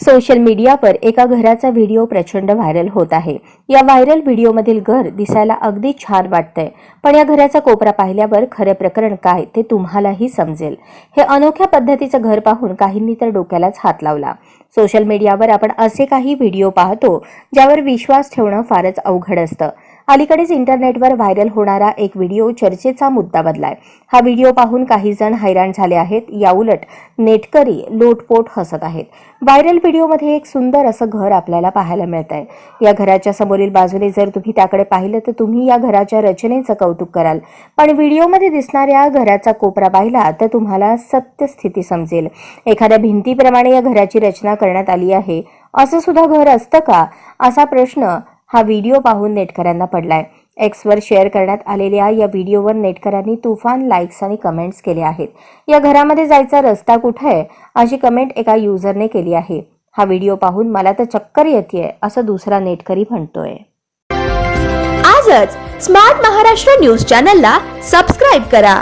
Social मीडियावर एका घराचा व्हिडिओ प्रचंड व्हायरल होत आहे. या व्हायरल व्हिडिओमधील घर दिसायला अगदी छान वाटतंय. पण या घराचा कोपरा पाहिल्यावर खरं प्रकरण काय ते तुम्हालाही समजेल. हे अनोख्या पद्धतीचं घर पाहून काहींनी तर डोक्यालाच हात लावला. सोशल मीडियावर आपण असे काही व्हिडिओ पाहतो ज्यावर विश्वास ठेवणं फारच अवघड असतं. अलीकडेच इंटरनेटवर व्हायरल होणारा एक व्हिडिओ चर्चेचा मुद्दा बनलाय हा व्हिडिओ पाहून काही जण हैराण झाले आहेत. याउलट नेटकरी लोटपोट हसत आहेत. व्हायरल व्हिडिओमध्ये एक सुंदर असं घर आपल्याला पाहायला मिळत आहे या घराच्या समोरील बाजूने जर तुम्ही त्याकडे पाहिलं तर तुम्ही या घराच्या रचनेचं कौतुक कराल. पण व्हिडिओमध्ये दिसणाऱ्या घराचा कोपरा पाहिला तर तुम्हाला सत्यस्थिती समजेल. एखाद्या भिंतीप्रमाणे या घराची रचना करण्यात आली आहे. असं सुद्धा घर असतं का? असा प्रश्न हा व्हिडिओ पाहून नेटकऱ्यांना पडलाय. एक्सवर शेअर करण्यात आलेल्या या व्हिडिओवर नेटकऱ्यांनी तुफान लाईक्स आणि कमेंट्स केले आहेत. या घरामध्ये जायचा रस्ता कुठे आहे? अशी कमेंट एका युजरने केली आहे. हा व्हिडिओ पाहून मला तर चक्कर येते असं दुसरा नेटकरी म्हणतोय. आजच स्मार्ट महाराष्ट्र न्यूज चॅनलला सबस्क्राईब करा.